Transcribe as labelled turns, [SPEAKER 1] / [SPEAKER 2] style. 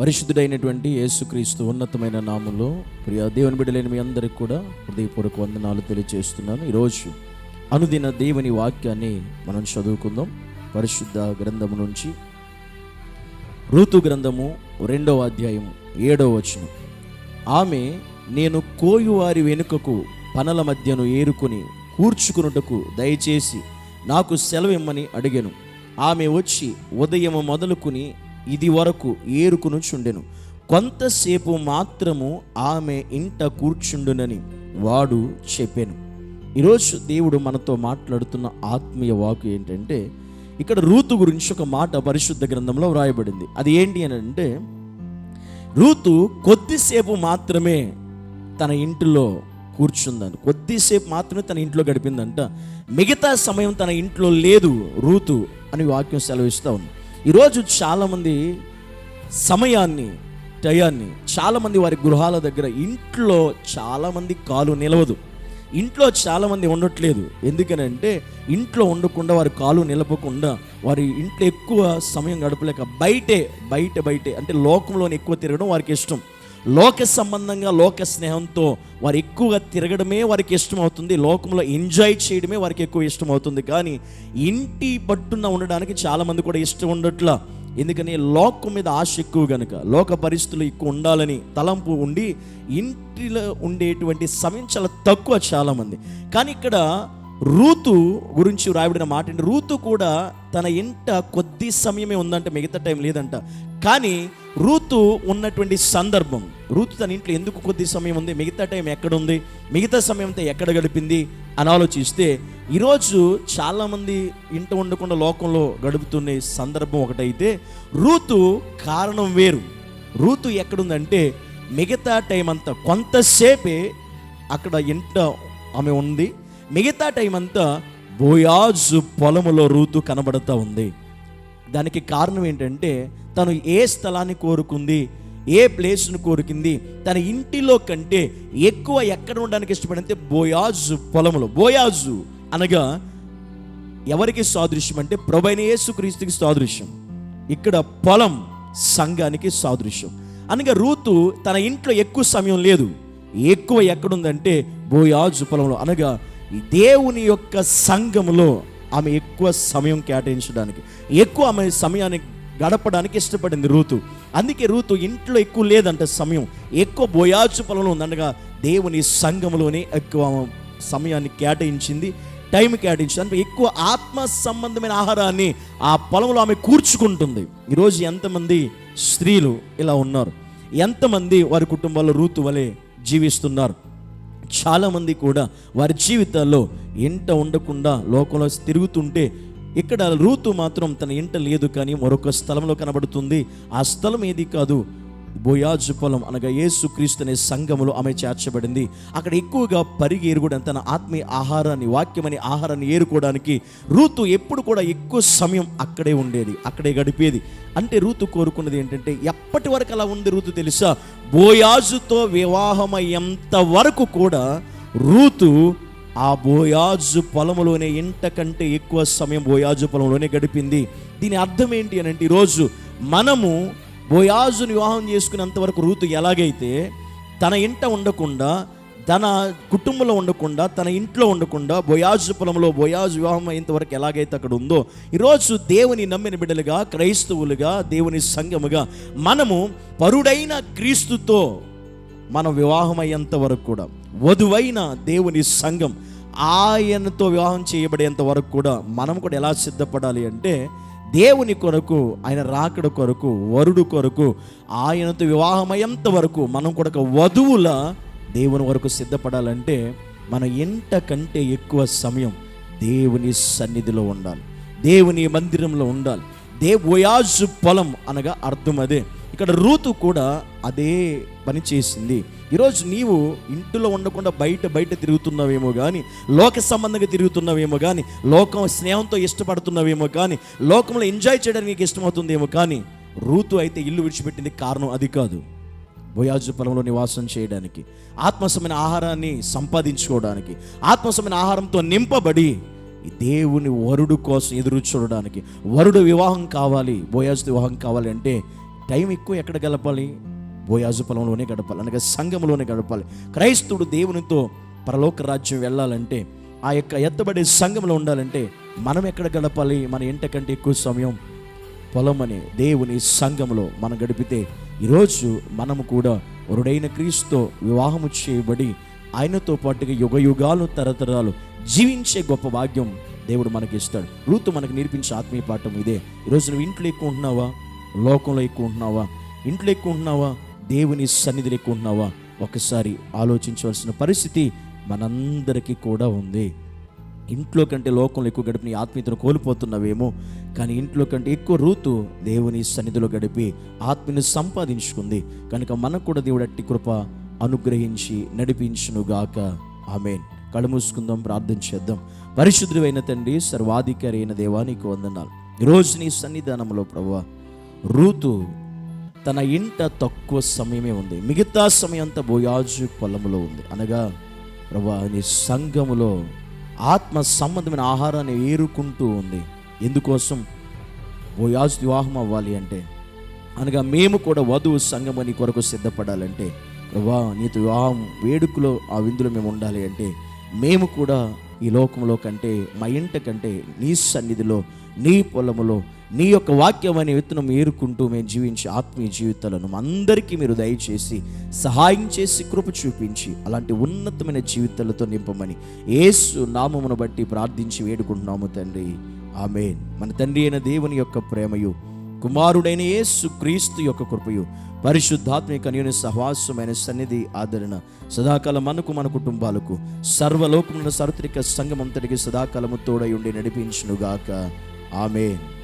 [SPEAKER 1] పరిశుద్ధుడైనటువంటి యేసుక్రీస్తు ఉన్నతమైన నామంలో ప్రియ దేవుని బిడ్డలైన మీ అందరికి కూడా హృదయపూర్వక వందనాలు తెలియజేస్తున్నాను ఈరోజు అనుదిన దేవుని వాక్యాన్ని మనం చదువుకుందాం. పరిశుద్ధ గ్రంథము నుంచి ఋతు గ్రంథము రెండవ అధ్యాయం ఏడవ వచనం. ఆమె నేను కోయువారి వెనుకకు పనల మధ్యను ఏరుకొని కూర్చుకున్నటకు దయచేసి నాకు సెలవిమ్మని అడిగాను. ఆమె వచ్చి ఉదయం మొదలుకుని ఇది వరకు ఏరుకును చుండెను కొంతసేపు మాత్రము ఆమె ఇంట కూర్చుండునని వాడు చెప్పాను. ఈరోజు దేవుడు మనతో మాట్లాడుతున్న ఆత్మీయ వాకు ఏంటంటే ఇక్కడ రూతు గురించి ఒక మాట పరిశుద్ధ గ్రంథంలో వ్రాయబడింది. అది ఏంటి అని అంటే రూతు కొద్దిసేపు మాత్రమే తన ఇంటిలో కూర్చుందని కొద్దిసేపు మాత్రమే తన ఇంట్లో గడిపిందంట. మిగతా సమయం తన ఇంట్లో లేదు రూతు అని వాక్యం సెలవిస్తూ ఉంది. ఈరోజు చాలామంది సమయాన్ని టయాన్ని చాలామంది వారి గృహాల దగ్గర ఇంట్లో చాలామంది కాలు నిలవదు. ఇంట్లో చాలామంది ఉండట్లేదు. ఎందుకనంటే ఇంట్లో ఉండకుండా వారి కాలు నిలపకుండా వారి ఇంట్లో ఎక్కువ సమయం గడపలేక బయటే బయట బయటే అంటే లోకంలోనే ఎక్కువ తిరగడం వారికి ఇష్టం. లోక సంబంధంగా లోక స్నేహంతో వారు ఎక్కువగా తిరగడమే వారికి ఇష్టమవుతుంది లోకంలో ఎంజాయ్ చేయడమే వారికి ఎక్కువ ఇష్టమవుతుంది. కానీ ఇంటి పట్టున ఉండడానికి చాలామంది కూడా ఇష్టం ఉండట్లా. ఎందుకని? లోకం మీద ఆశ ఎక్కువ గనుక లోక పరిస్థితులు ఎక్కువ ఉండాలని తలంపు ఉండి ఇంటిలో ఉండేటువంటి సమయం చాలా తక్కువ చాలామంది. కానీ ఇక్కడ రూతు గురించి రాయబడిన మాట ఏంటి? రూతు కూడా తన ఇంట కొద్ది సమయమే ఉందంట మిగతా టైం లేదంట. కానీ రూతు ఉన్నటువంటి సందర్భం రూతు తన ఇంట్లో ఎందుకు కొద్ది సమయం ఉంది మిగతా టైం ఎక్కడ ఉంది మిగతా సమయంతో ఎక్కడ గడిపింది అని ఆలోచిస్తే ఈరోజు చాలామంది ఇంట ఉండకుండా లోకంలో గడుపుతున్న సందర్భం ఒకటైతే రూతు కారణం వేరు. రూతు ఎక్కడుందంటే మిగతా టైం అంతా కొంతసేపే అక్కడ ఇంట ఆమె ఉంది మిగతా టైం అంతా బోయాజు పొలములో రూతు కనబడుతూ ఉంది. దానికి కారణం ఏంటంటే తను ఏ స్థలాన్ని కోరుకుంది ఏ ప్లేస్ను కోరుకుంది తన ఇంటిలో కంటే ఎక్కువ ఎక్కడ ఉండడానికి ఇష్టపడితే బోయాజు పొలములో. బోయాజు అనగా ఎవరికి సాదృశ్యం అంటే ప్రభైన యేసుక్రీస్తుకి సాదృశ్యం. ఇక్కడ పొలం సంఘానికి సాదృశ్యం. అనగా రూతు తన ఇంట్లో ఎక్కువ సమయం లేదు. ఎక్కువ ఎక్కడుందంటే బోయాజు పొలంలో. అనగా దేవుని యొక్క సంఘములో ఆమె ఎక్కువ సమయం కేటాయించడానికి ఎక్కువ ఆమె సమయాన్ని గడపడానికి ఇష్టపడింది రూతు. అందుకే రూతు ఇంట్లో ఎక్కువ లేదంట సమయం. ఎక్కువ బోయాచు పొలంలో ఉందనగా దేవుని సంఘములోనే ఎక్కువ సమయాన్ని కేటాయించింది టైం కేటాయించింది. అంటే ఎక్కువ ఆత్మ సంబంధమైన ఆహారాన్ని ఆ పొలంలో ఆమె కూర్చుకుంటుంది. ఈరోజు ఎంతమంది స్త్రీలు ఇలా ఉన్నారు? ఎంతమంది వారి కుటుంబాల్లో రూతు వలె జీవిస్తున్నారు? చాలామంది కూడా వారి జీవితాల్లో ఇంట ఉండకుండా లోకంలో తిరుగుతుంటే ఇక్కడ రూతు మాత్రం తన ఇంట లేదు కానీ మరొక స్థలంలో కనబడుతుంది. ఆ స్థలం ఏది కాదు? బోయాజు పొలం అనగా యేసు క్రీస్తు అనే సంఘములో ఆమె చేర్చబడింది. అక్కడ ఎక్కువగా పరిగి ఎరుగుడం తన ఆత్మీయ ఆహారాన్ని వాక్యమని ఆహారాన్ని ఏరుకోవడానికి రూతు ఎప్పుడు కూడా ఎక్కువ సమయం అక్కడే ఉండేది అక్కడే గడిపేది. అంటే రూతు కోరుకున్నది ఏంటంటే ఎప్పటి వరకు అలా ఉంది రూతు తెలుసా? బోయాజుతో వివాహమయ్యేంత వరకు కూడా రూతు ఆ బోయాజు పొలంలోనే ఇంట కంటే ఎక్కువ సమయం బోయాజు పొలంలోనే గడిపింది. దీని అర్థం ఏంటి అని అంటే ఈరోజు మనము బోయాజుని వివాహం చేసుకునేంత వరకు రూతు ఎలాగైతే తన ఇంట ఉండకుండా తన కుటుంబంలో ఉండకుండా తన ఇంట్లో ఉండకుండా బొయాజు పొలంలో బొయాజు వివాహం అయ్యేంతవరకు ఎలాగైతే అక్కడ ఉందో ఈరోజు దేవుని నమ్మిన బిడ్డలుగా క్రైస్తవులుగా దేవుని సంఘముగా మనము పరుడైన క్రీస్తుతో మన వివాహం అయ్యేంత వరకు కూడా వధువైన దేవుని సంఘం ఆయనతో వివాహం చేయబడేంత వరకు కూడా మనం కూడా ఎలా సిద్ధపడాలి అంటే దేవుని కొరకు ఆయన రాకడ కొరకు వరుడు కొరకు ఆయనతో వివాహమయ్యేంత వరకు మనం కూడా ఒక వధువుల దేవుని వరకు సిద్ధపడాలంటే మన ఎంట కంటే ఎక్కువ సమయం దేవుని సన్నిధిలో ఉండాలి. దేవుని మందిరంలో ఉండాలి. దేవయాజు పొలం అనగా అర్థం అదే. ఇక్కడ రూతు కూడా అదే పని చేసింది. ఈరోజు నీవు ఇంటిలో ఉండకుండా బయట బయట తిరుగుతున్నావేమో కానీ లోక సంబంధంగా తిరుగుతున్నావేమో కానీ లోకం స్నేహంతో ఇష్టపడుతున్నావేమో కానీ లోకంలో ఎంజాయ్ చేయడానికి నీకు ఇష్టమవుతుందేమో కానీ రూతు అయితే ఇల్లు విడిచిపెట్టింది కారణం అది కాదు. బొయాజు పొలంలో నివాసం చేయడానికి ఆత్మసమైన ఆహారాన్ని సంపాదించుకోవడానికి ఆత్మసమైన ఆహారంతో నింపబడి ఈ దేవుని వరుడు కోసం ఎదురు చూడడానికి వరుడు వివాహం కావాలి బోయాజు వివాహం కావాలి అంటే టైం ఎక్కువ ఎక్కడ గడపాలి? బోయాజు పొలంలోనే గడపాలి అనగా సంఘంలోనే గడపాలి. క్రైస్తవుడు దేవునితో పరలోక రాజ్యం వెళ్ళాలంటే ఆ యొక్క ఎత్తబడే సంఘంలో ఉండాలంటే మనం ఎక్కడ గడపాలి? మన ఇంట కంటే ఎక్కువ సమయం పొలం దేవుని సంఘంలో మనం గడిపితే ఈరోజు మనము కూడా వరుడైన క్రీస్తుతో వివాహము చేయబడి ఆయనతో పాటుగా యుగ యుగాలు తరతరాలు జీవించే గొప్ప భాగ్యం దేవుడు మనకి ఇస్తాడు రూతు మనకు నేర్పించే ఆత్మీయ పాఠం ఇదే. ఈరోజు నువ్వు ఇంట్లో ఎక్కువ ఉంటున్నావా? లోకంలో ఎక్కువ ఉంటున్నావా? ఇంట్లో ఎక్కువ ఉంటున్నావా? దేవుని సన్నిధిలో ఎక్కువ ఉంటున్నావా? ఒకసారి ఆలోచించవలసిన పరిస్థితి మనందరికీ కూడా ఉంది. ఇంట్లో కంటే లోకంలో ఎక్కువ గడిపి నీ ఆత్మీయతను కోల్పోతున్నావేమో కానీ ఇంట్లో కంటే ఎక్కువ రూతు దేవుని సన్నిధిలో గడిపి ఆత్మీని సంపాదించుకుంది. కనుక మనకు కూడా దేవుడు అట్టి కృప అనుగ్రహించి నడిపించునుగాక. ఆమెన్. కళ్ళు మూసుకుందాం ప్రార్థన చేద్దాం. పరిశుద్ధుడైన తండ్రి సర్వాధికారి అయిన దేవానికి వందనాలు. ఈరోజు నీ సన్నిధానంలో ప్రభావ రూతు తన ఇంట తక్కువ సమయమే ఉంది. మిగతా సమయం అంతా బోయాజు పొలంలో ఉంది. అనగా ప్రభా నీ సంఘములో ఆత్మ సంబంధమైన ఆహారాన్ని ఏరుకుంటూ ఉంది. ఎందుకోసం? బోయాజు వివాహం అవ్వాలి అంటే. అనగా మేము కూడా వధువు సంఘం నీ కొరకు సిద్ధపడాలంటే ప్రభా నీతో వివాహం వేడుకలో ఆ విందులో మేము ఉండాలి అంటే మేము కూడా ఈ లోకంలో కంటే మా ఇంట కంటే నీ సన్నిధిలో నీ పొలములో నీ యొక్క వాక్యం అనే విత్తనం ఏరుకుంటూ మేము జీవించే ఆత్మీయ జీవితాలను అందరికీ మీరు దయచేసి సహాయం చేసి కృప చూపించి అలాంటి ఉన్నతమైన జీవితాలతో నింపమని ఏసు నామమును బట్టి ప్రార్థించి వేడుకుంటున్నాము తండ్రి. ఆమెన్. మన తండ్రి అయిన దేవుని యొక్క ప్రేమయు కుమారుడైన యేసు క్రీస్తు యొక్క కృపయు పరిశుద్ధాత్మిక నేను సహవాసమైన సన్నిధి ఆదరణ సదాకాలం మనకు మన కుటుంబాలకు సర్వలోకమున సార్వత్రిక సంగమంతటికి సదాకాలము తోడై ఉండి నడిపించునుగాక. ఆమెన్.